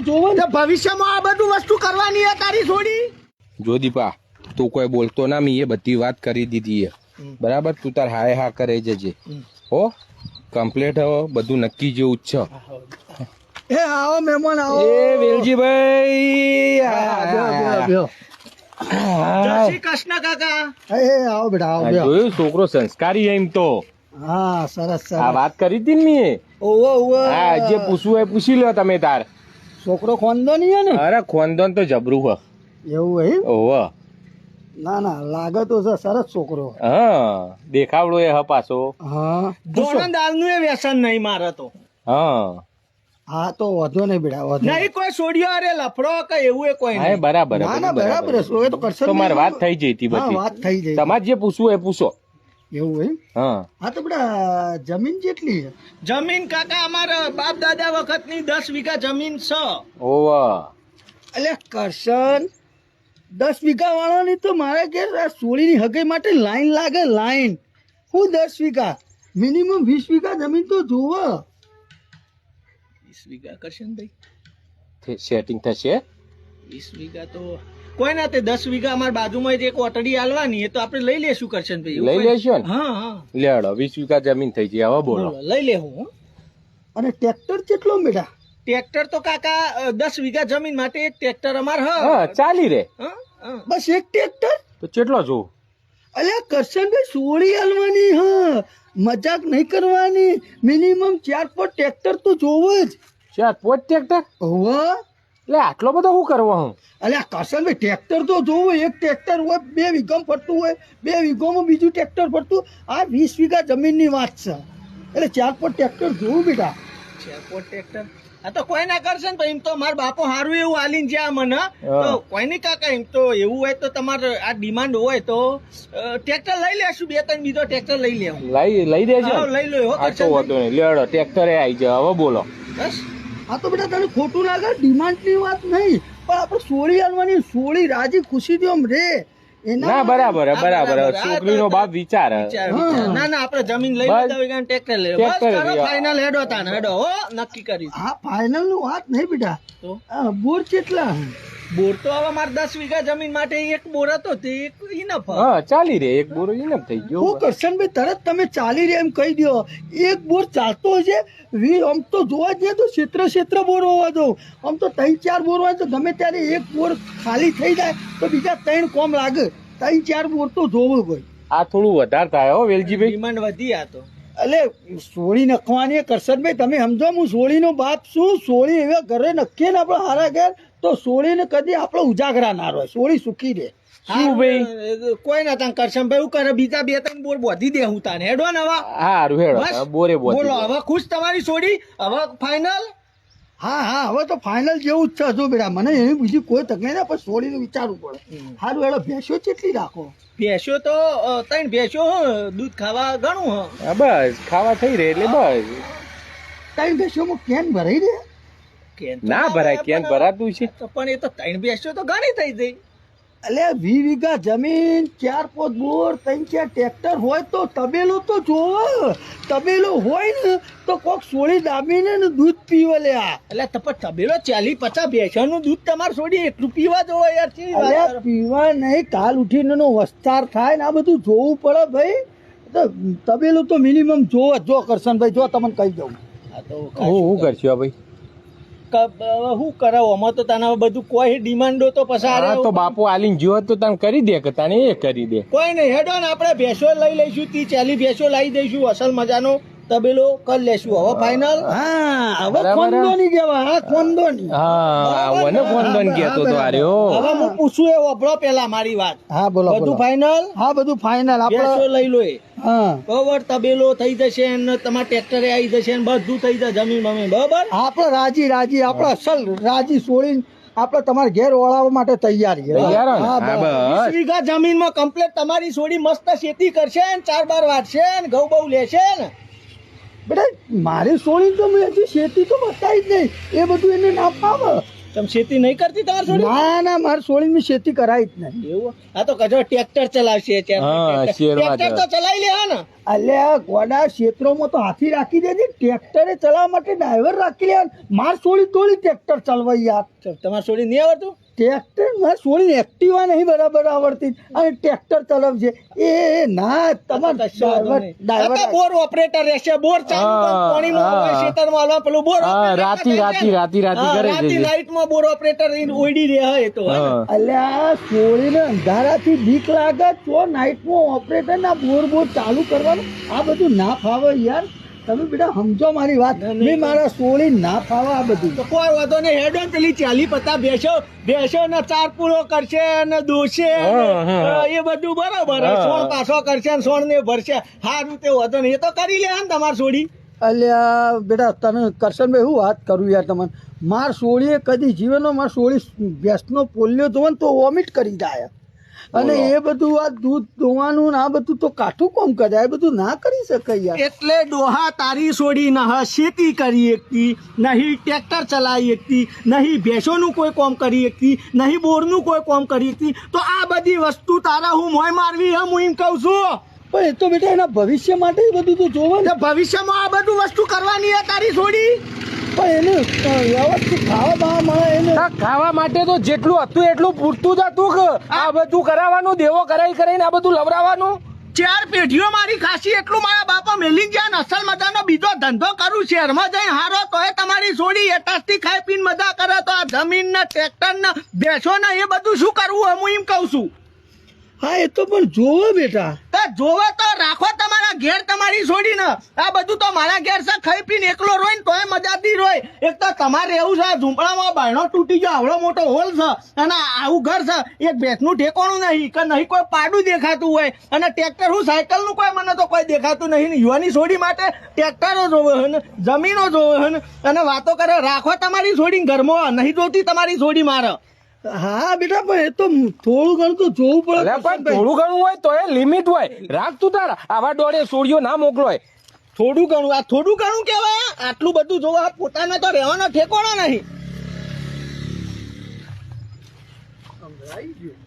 તો જોવો ને. ભવિષ્યમાં આ બધું વસ્તુ કરવાની હે તારી છોડી જો દીપા તું કોઈ બોલતો ના મી એ બધી વાત કરી દીધી હે. બરાબર? તું તાર હાય હા કરે જજે. હો? કમ્પ્લેટ હો બધું નક્કી જેવું જ છે. એ આવો મહેમાન આવો. એ વેલજીભાઈ. હા, બેહો, બેહો, બેહો. જય શ્રી કૃષ્ણ કાકા. એ આવો બેટા આવો જોયું છોકરો સંસ્કારી એમ તો. હા સરસ આ વાત કરી હતી ને મી? ઓવો ઓવો હા જે પૂછવું હોય પૂછી લો તમે તાર. છોકરો ખોંદો નહીં હે ને? અરે ખોંદોન તો જબરું હ એવું હે ઓવ ના ના લાગે તો છે સરસ છોકરો હા દેખાવડો એ હ પાછો. હા. જોણા દાલનું એ વ્યસન નહીં મારે તો. હા. હા તો વધો નહીં બેડા વધો નહીં. કોઈ છોડ્યો અરે લફડો કે એવું એ કોઈ હા નહીં. બરાબર ના ના બરાબર એ તો કરશે તો મારે વાત થઈ જઈ હતી બધી. વાત થઈ જાય તમારે જે પૂછવું હોય એ પૂછો. એવું એમ? હા. હા તો બડા જમીન જેટલી છે. જમીન કાકા અમારા બાપ દાદા વખતની દસ વીઘા જમીન છે ઓવા. એટલે કરશન દસ વીઘા વાળાની તો મારા ઘેર આ સોળીની હગાઈ માટે લાઈન લાગે લાઈન. હું દસ વીઘા? મિનિમમ વીસ વીઘા જમીન તો જોવો. વીસ વીઘા કરશન ભાઈ? સેટિંગ થશે? વીસ વીઘા તો કોઈ ના તે દસ વીઘા અમારા બાજુમાં એક ઓટડી આલવાની એ તો આપણે લઈ લેશું કરશન ભાઈ લઈ લેશો ને? હા હા. લેડો વીસ વીઘા જમીન થઈ ગઈ હવે બોલો. લઈ લેવું હો. અને ટ્રેક્ટર કેટલો મેળા ટ્રેક્ટર તો કાકા દસ વીઘા જમીન માટે એક ટ્રેક્ટર અમાર હા. ચાલી રે. બસ એક ટ્રેક્ટર તો કેટલો જોવું અલ્યા કરશનભાઈ સોળી હાલવાની હા. મજાક નહીં કરવાની. મિનિમમ ચાર પાંચ ટ્રેક્ટર તો જોવો જ. ચાર પોટ ટ્રેક્ટર હોવે. એટલે આટલો બધો શું કરવો હું? અલ્યા કરશનભાઈ ટ્રેક્ટર તો જોવો એક ટ્રેક્ટર હોય બે વીઘામાં ફરતું હોય બે વીઘામાં બીજું ટ્રેક્ટર ફરતું આ વીસ વીઘા જમીનની વાત છે. એટલે ચાર પોટ ટ્રેક્ટર જોવું બેટા. ચાર પોટ ટ્રેક્ટર આ તો કોઈ ના કરશે ને તો એમ તો મારા બાપો હારું એવું હાલીને જ્યાં મને. તો કોઈ નહીં કાકા એમ તો એવું હોય તો તમારે આ ડિમાન્ડ હોય તો ટ્રેક્ટર લઈ લેશું બે ત્રણ બીજો ટ્રેક્ટર લઈ લેવું. લઈ લઈ દેજો. લઈ લો આ તો. વાંધો નહીં. લેડો ટ્રેક્ટરે આવી જાય હવે બોલો. બસ. આ તો બેટા તને ખોટું લાગે? ડિમાન્ડની વાત નહીં. પણ આપણે સોળી હાલવાની સોળી રાજી ખુશીથી આમ રે. એના ના બરાબર હે, બરાબર છોકરીનો બાપ વિચાર. ના ના આપણે જમીન લઈ. લીધા હોય ટ્રેક્ટર લઈ. લો. બસ કરો ફાઇનલ હેડો તાન હેડો હો નક્કી કરી હા ફાઇનલનું વાત નહીં બેટા. તો? બોર કેટલા બોર તો હવે મારે દસ વીઘા જમીન માટે એક બોર હતો તે એક ઇનફ હા ચાલી રે એક બોરો ઇનફ થઈ ગયો. હું કરશનભાઈ તરત તમે ચાલી રે એમ કહી દો એક બોર ચાલતો હશે વી આમ તો જોવા જઈએ તો ક્ષેત્ર ક્ષેત્ર બોર હોવા દો આમ તો ત્રણ ચાર બોર હોય તો ગમે ત્યારે એક બોર ખાલી થઈ જાય તો બીજા ત્રણ કોમ લાગે. ત્રણ ચાર બોર તો જોવું ભાઈ આ થોડું વધારે થાય હો વેલજીભાઈ. ડિમાન્ડ વધી આ તો. એટલે સોળી નખવાની કરશનભાઈ તમે સમજો હું સોળીનો બાપ છું સોળી એવા ઘરે નખીએ ને આપણે હારા ઘેર તો સોળીને કદી આપણે ઉજાગરા ના રહે સોળી સુખી રહે. શું ભાઈ? કોઈ ના તને કરશનભાઈ હું કરે બીજા બે ત્રણ બોર બોધી દે હું તાને. હેડો ને હવે. હા હેડો. બોરે બોલો હવે ખુશ તમારી સોળી? હવે ફાઇનલ હા હા હવે તો ફાઇનલ જેવું જ છે હજુ બેટા. મને એની બીજી કોઈ તકલીફ ના પણ સોળીનું વિચારવું પડે. સારું એડો ભેંસો કેટલી રાખો? ભેંસો તો ત્રણ ભેંસો હ, દૂધ ખાવા ઘણું હ. બસ ખાવા થઈ રહે એટલે બસ. ત્રણ ભેંસોમાં કેન ભરાઈ દે? કેન ના ભરાય કેન ભરાતું છે. તો પણ એ તો ત્રણ ભેંસો તો ઘણી થઈ ગઈ. એટલે વી વીઘા જમીન ચાર પોત બોર ત્રણ ચાર ટ્રેક્ટર હોય તો તબેલો તો જોવો તબેલો હોય ને તો કોક સોળી દાબીને ને દૂધ પીવો લે આ. એટલે તો તબેલો ચાલી પચાસ ભેંસાનું દૂધ તમારે સોડી એટલું પીવા જોવો યાર છે વાત પીવા નહીં કાલ ઉઠીને નો વસ્તાર થાય ને આ બધું જોવું પડે ભાઈ. તો તબેલું તો મિનિમમ જોવો જ. કરશનભાઈ જો તમને કહી દઉં. તો હું શું કરશું ભાઈ? શું કરાવો? આમાં તો તને બધું કોઈ ડિમાન્ડો તો પસાર તો બાપુ આલીને જો તો તને કરી દે કે તને એ કરી દે. કોઈ નહીં હેડો ને આપણે ભેંસો લઈ લઈશું તી ચાલી ભેંસો લાવી દઈશું અસલ મજાનો. તબેલો કરી લેશું. હવે ફાઇનલ હા હવે. ખોંદોની કેવા હા ખોંદોની હા મને કોણ કેતો તો આર્યો. હવે હું પૂછું એ વપરો પેલા મારી વાત. હા બોલો બધું બોલો. ફાઇનલ હા બધું ફાઇનલ ભેંસો આપણે લઈ લો એ. હા. બરોબર તબેલો થઈ જશે ને તમાર ટ્રેક્ટરે આવી જશે ને બધું થઈ જશે જમીન બમીન બરોબર? આપણે રાજી રાજી. આપણે અસલ રાજી છોડીને આપણે તમારે ઘેર ઓળાવવા માટે તૈયાર. બસ. વીઘા જમીનમાં કમ્પ્લીટ તમારી છોડી મસ્ત ખેતી કરશે ને ચાર બાર વાટશે ને ઘઉં બહુ લેશે ને. બેટા મારે સોળી તો મેં હજી શેતી તો બતાવી જ નહીં. એ બધું એને ના ફાવે. તમે શેતી નહીં કરતી તમારે સોળી ના ના મારે સોળીની શેતી કરાય જ નહીં. એવું? આ તો કજો ટ્રેક્ટર ચલાવશે. ટ્રેક્ટર તો ચલાવી લે ને? અલ્યા ગોડા ક્ષેત્રોમાં તો હાથી રાખી દેજે ટ્રેક્ટરે ચલાવવા માટે ડ્રાઈવર રાખી લે. માર સોળી તોળી ટ્રેક્ટર ચલાવવા યાર. તમારે સોળી નહીં આવડતું? ટ્રેક્ટર માર સોળી એક્ટિવા નહીં બરાબર આવડતી. અને ટ્રેક્ટર ચલાવજે એ ના તમાર બોર ઓપરેટર રહેશે. બોર ચાલુ હા, પણ પાણીનું હા. હોય, ખેતરમાં હાલવા પેલું બોર રાતી, રાતી, રાતી, રાતી કરે છે. નાઈટમાં બોર ઓપરેટર ઓઈડી રહે એ તો. અલ્યા સોળીને અંધારાથી બીક લાગે તો નાઇટમાં ઓપરેટર ના બોર બોર ચાલુ કરવાનું. આ બધું ના ફાવે યાર. તમે બેટા સમજો મારી વાત. મેં મારા સોળી ના ફાવા આ બધું. તો કોઈ વાંધો નહીં હેડો ને પેલી ચાલી પત્તા બેસો. બેસો ને ચાર પૂરો કરશે અને દોશે એ બધું બરાબર. સોણ પાછો કરશે ને સોળ ને ભરશે. હારું તે વાંધો નહીં. એ તો કરી લે ને તમારે સોળી. અલ્યા બેટા તમે કરશનભાઈ હું વાત કરું યાર તમને. માર સોળીએ કદી જીવનમાં માર સોળી ભેંસનો પોલ્યો જોવે ને તો વોમિટ કરી જાય. અને એ બધું આ દૂધ દોવાનું આ બધું તો કાઠું કોમ કરે? આ બધું ના કરી શકાય યાર. એટલે ડોહા તારી છોડી ન ખેતી કરી એકતી નહીં ટ્રેક્ટર ચલાવી એકતી નહીં ભેંસોનું કોઈ કોમ કરી એકતી નહીં બોરનું કોઈ કોમ કરી એકતી તો આ બધી વસ્તુ તારા હું મોય મારવી હમ હું એમ કહું છું. પણ એ તો બેટા એના ભવિષ્ય માટે બધું તો જોવાનું. ભવિષ્યમાં આ બધું વસ્તુ કરવાની તારી છોડી પણ એને વ્યવસ્થિત ખાવા બાવા મળે એને. ખાવા માટે તો જેટલું હતું એટલું પૂરતું જ હતું કે આ બધું કરાવવાનું દેવો કરાઈ કરાઈને આ બધું લવરાવવાનું. ચાર પેઢીઓ મારી ખાસી એટલું મારા બાપા મેલી ગયા ને અસલ મજાનો બીજો ધંધો કરું શહેરમાં જઈને હારો તો એ તમારી છોડી એટાસથી ખાઈ પીને મજા કરે તો આ જમીન ને ટ્રેક્ટર ને ભેંસો ને એ બધું શું કરવું? હું એમ કહું છું. હા, એ તો પણ જોવો બેટા. જોવે તો, રાખો તમારા ઘેર તમારી છોડીને આ બધું તો મારા ઘેર છે, ખાઈ પીને એકલો રોય ને તોય મજાથી રોય. એક તો તમારે એવું છે ઝૂંપડામાં બાયણો તૂટી ગયો, આવડો મોટો હોલ છે, અને આવું ઘર છે, એક ભેંસનું ઠેકોણું નહીં, કે નહીં કોઈ પાડું દેખાતું હોય. અને ટ્રેક્ટર હું સાયકલનું કોઈ, મને તો કોઈ દેખાતું નહીં. યુવાની છોડી માટે ટ્રેક્ટરો જોવે હન જમીનો જોવે હન અને વાતો કરે, રાખો તમારી છોડી ઘરમાં, નહીં જોતી તમારી છોડી મારે. હા બેટા પણ એ તો થોડું ઘણું તો જોવું પડે પણ થોડું ઘણું હોય તો એ લિમિટ હોય. રાખ તું તારા. આવા દોડે સોડિયો ના મોકલોય. થોડું ઘણું આ થોડું ઘણું કહેવાય આટલું બધું જોવા પોતાને તો રહેવાનો ઠેકોણો નહીં. સમજાઈ ગયું.